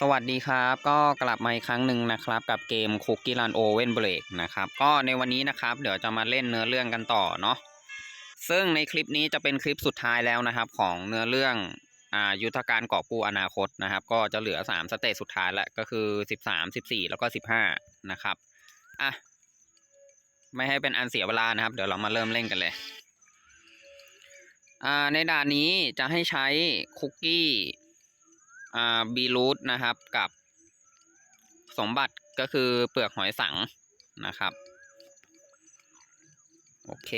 สวัสดีครับก็กลับมาอีกครั้งหนึ่งนะครับ กับเกม Cookie Run Oven Break นะครับก็ในวันนี้นะครับ เดี๋ยวจะมาเล่นเนื้อเรื่องกันต่อเนาะซึ่งในคลิปนี้จะเป็นคลิปสุดท้ายแล้วนะครับ ของเนื้อเรื่องอ่ายุทธการกอบกู้อนาคตนะครับ ก็จะเหลือ3สเตจสุดท้ายล้วก็คือ 13 14 แล้วก็ 15 นะครับอะไม่ให้เป็นอันเสียเวลานะครับ เดี๋ยวเรามาเริ่มเล่นกันเลยอ่าในด่านนี้จะให้ใช้คุกกี้ อ่าบีรูทนะครับกับสมบัติก็คือเปลือกหอยสังนะครับ โอเค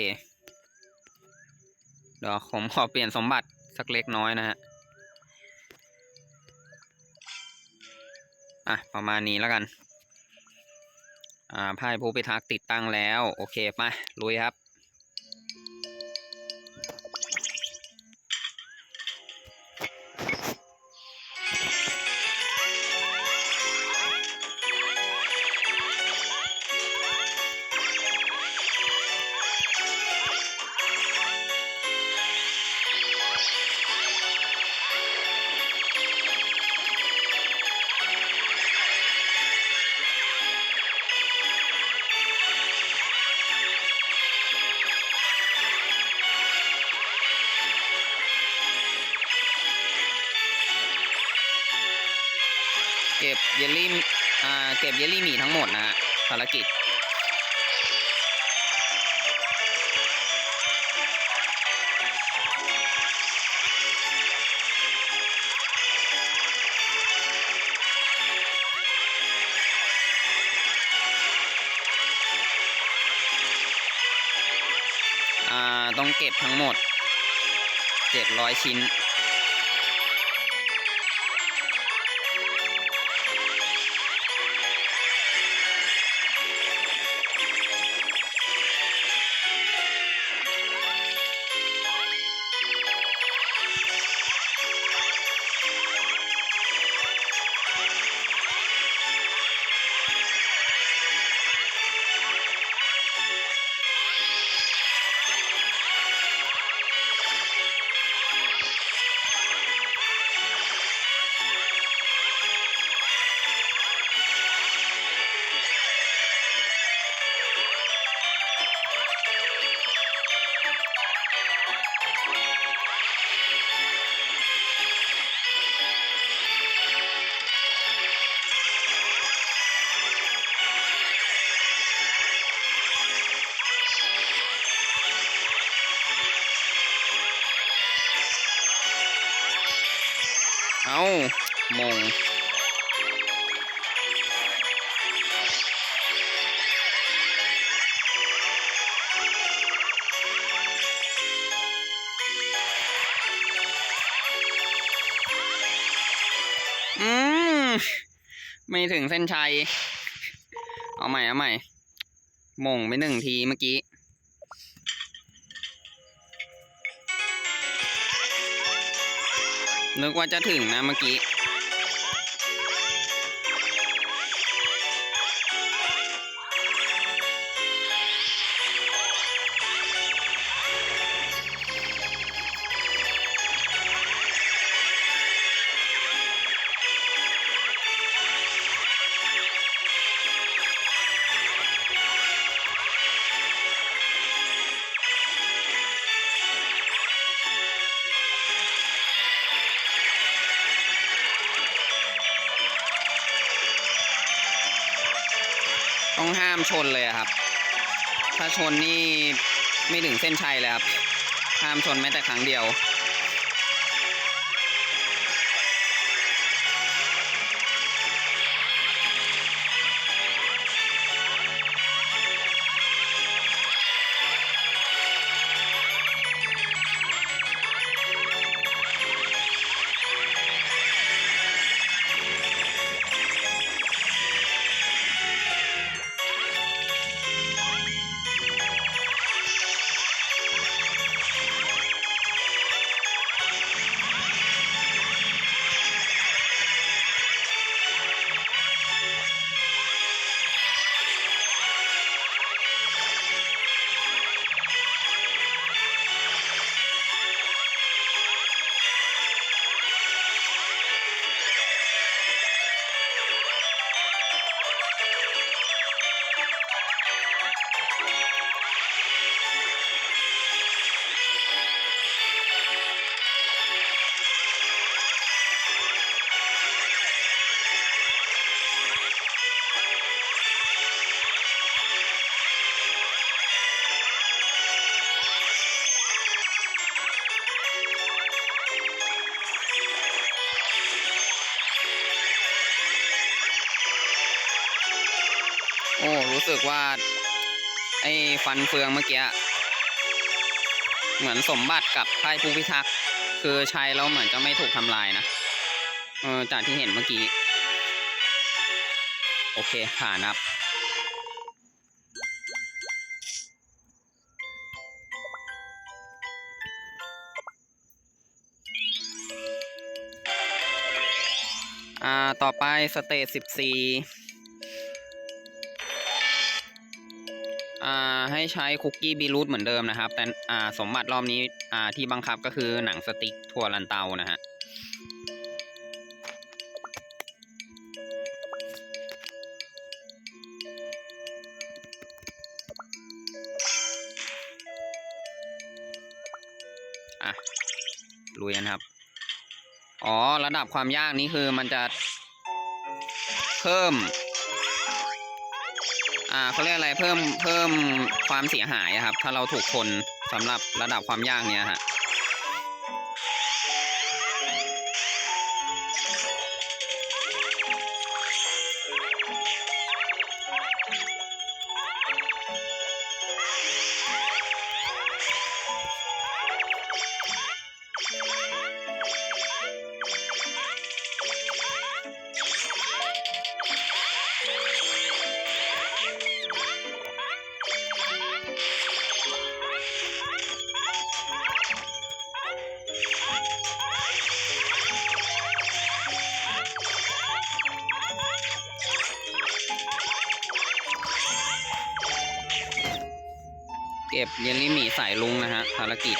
เดี๋ยวผมขอเปลี่ยนสมบัติสักเล็กน้อยนะฮะอะ ประมาณนี้แล้วกัน อ่าไพ่ผู้พิทักษ์ติดตั้งแล้ว โอเคมาลุยครับ บเยลลี่อ่าเก็บเยลลี่หมีทั้งหมดนะฮะภารกิจอ่าต้องเก็บทั้งหมดเจ็ดร้อยชิ้น อืมไม่ถึงเส้นชัย เอาใหม่ เอาใหม่มงไปหนึ่งทีเมื่อกี้ นึกว่าจะถึงนะเมื่อกี้ ต้องห้ามชนเลยครับ ถ้าชนนี่ไม่ถึงเส้นชัยเลยครับ ห้ามชนแม้แต่ครั้งเดียว สึกว่าไอ้ฟันเฟืองเมื่อกี้เหมือนสมบัติกับไพ่ผู้พิทักษ์คือใช้แล้วเหมือนจะไม่ถูกทำลายนะเออจากที่เห็นเมื่อกี้ โอเค ผ่านครับอ่าต่อไปสเตจสิบสี่ อ่าให้ใช้คุกกี้บีรูทเหมือนเดิมนะครับ แต่อ่าสมบัติรอบนี้อ่าที่บังคับก็คือหนังสติ๊กทั่วลันเตานะฮะอะลุยกันครับ อ๋อ ระดับความยากนี้คือมันจะเพิ่ม อ่าเขาเรียกอะไรเพิ่มเพิ่มความเสียหายครับ ถ้าเราถูกชนสำหรับระดับความยากเนี้ยฮะ เก็บเยลลี่หมีสายลุงนะฮะภารกิจ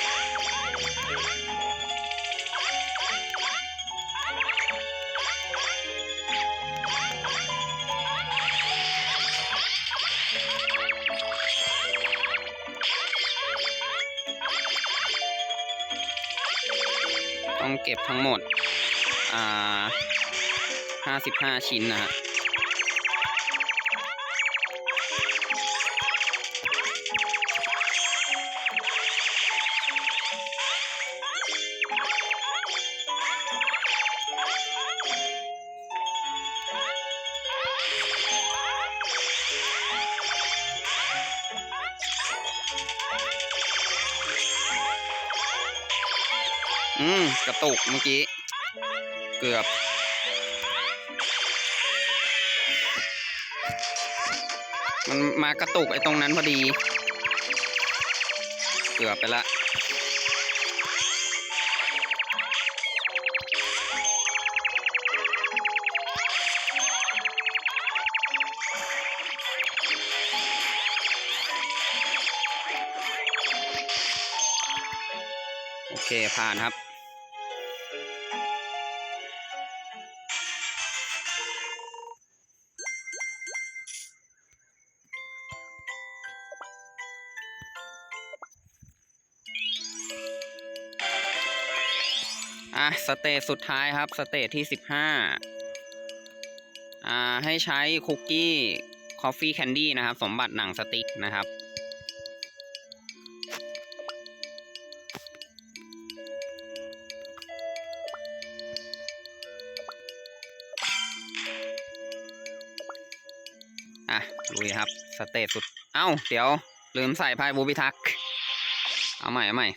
ต้องเก็บทั้งหมด อ่าห้าสิบห้าชิ้นนะฮะ อืมกระตุกเมื่อกี้ เกือบ มันมากระตุกไอ้ตรงนั้นพอดี เกือบไปละโอเคผ่านครับ สเตจสุดท้ายครับ สเตจที่สิบห้าอ่าให้ใช้คุกกี้คอฟฟี่แคนดี้นะครับ สมบัติหนังสติ๊กนะครับอะลุยครับ สเตจสุด เอ้า เดี๋ยว ลืมใส่ไพ่บูบิทัก เอาใหม่ เอาใหม่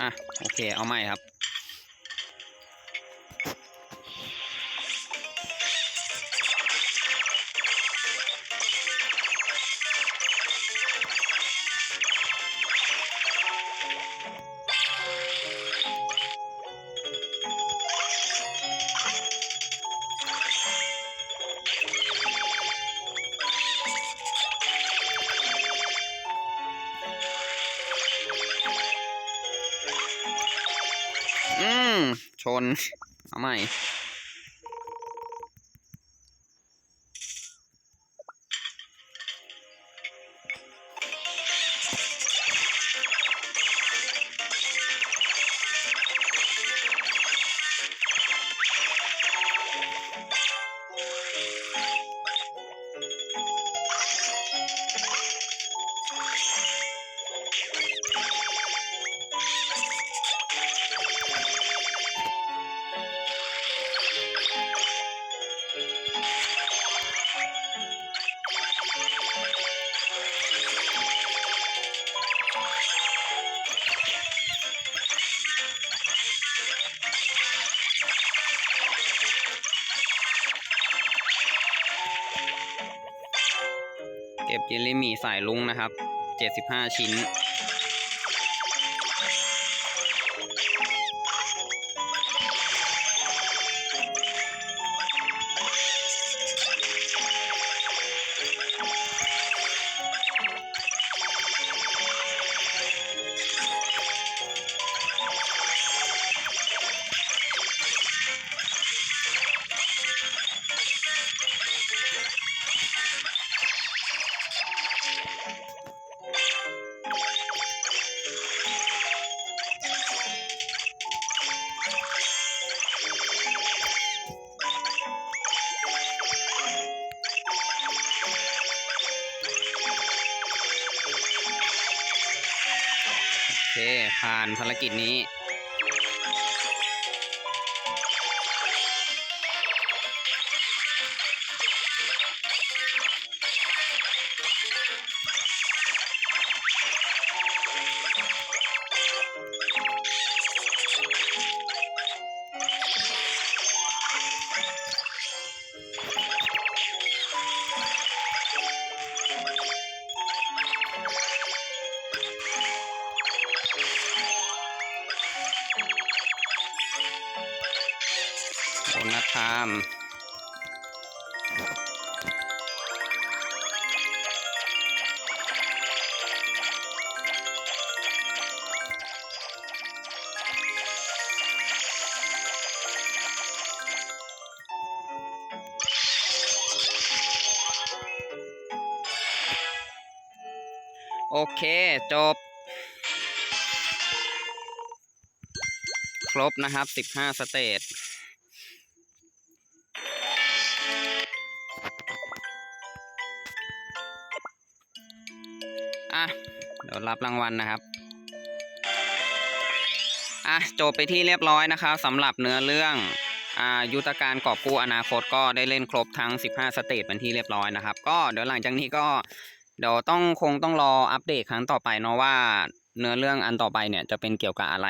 อะโอเคเอาใหม่ครับ ชนเอาใหม่ เก็บเยลลี่หมี่สายลุงนะครับ 75 ชิ้น ผ่านภารกิจนี้ โดนัทไทม์โอเค จบ ครบนะครับ 15 สเตจ อะเดี๋ยวรับรางวัลนะครับอะจบไปที่เรียบร้อยนะครับสำหรับเนื้อเรื่องอายุทธการกอบกู้อนาคตก็ได้เล่นครบทั้ง 15 สเตจเป็นที่เรียบร้อยนะครับ ก็เดี๋ยวหลังจากนี้ก็เดี๋ยวต้องคงต้องรออัปเดตครั้งต่อไปเนาะว่า เนื้อเรื่องอันต่อไปเนี่ยจะเป็นเกี่ยวกับอะไร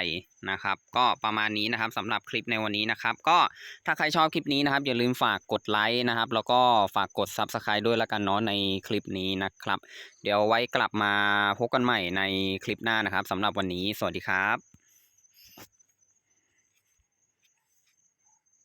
นะครับ ก็ประมาณนี้นะครับสำหรับคลิปในวันนี้นะครับ ก็ถ้าใครชอบคลิปนี้นะครับ อย่าลืมฝากกดไลค์นะครับ แล้วก็ฝากกด Subscribe ด้วยละกันเนาะในคลิปนี้นะครับ เดี๋ยวไว้กลับมาพบกันใหม่ในคลิปหน้านะครับสำหรับวันนี้ สวัสดีครับ